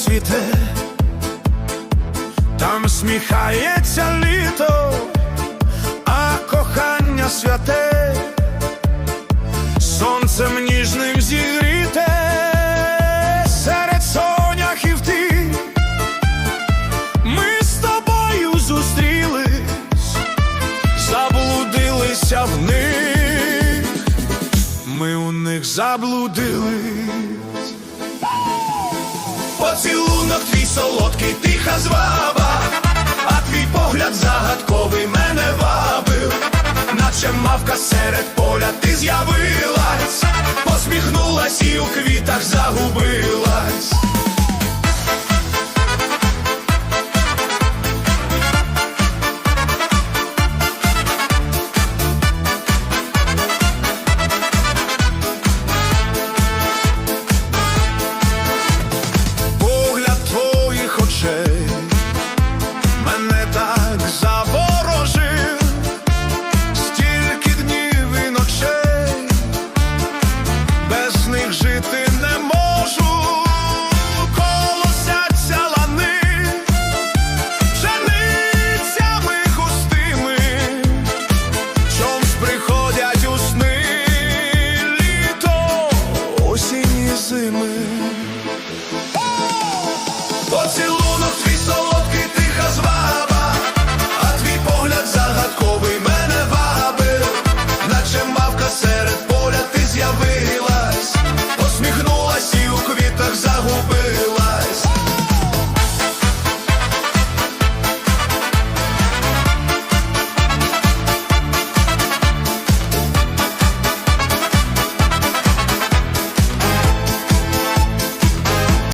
цвіте, там сміхається літо, а кохання святе, сонцем ніжним зігріте серед соняхів ти. Ми з тобою зустрілись, заблудилися в них, ми у них заблудились. Поцілунок твій солодкий, тиха зваба, а твій погляд загадковий мене вабив, наче мавка серед поля ти з'явилась,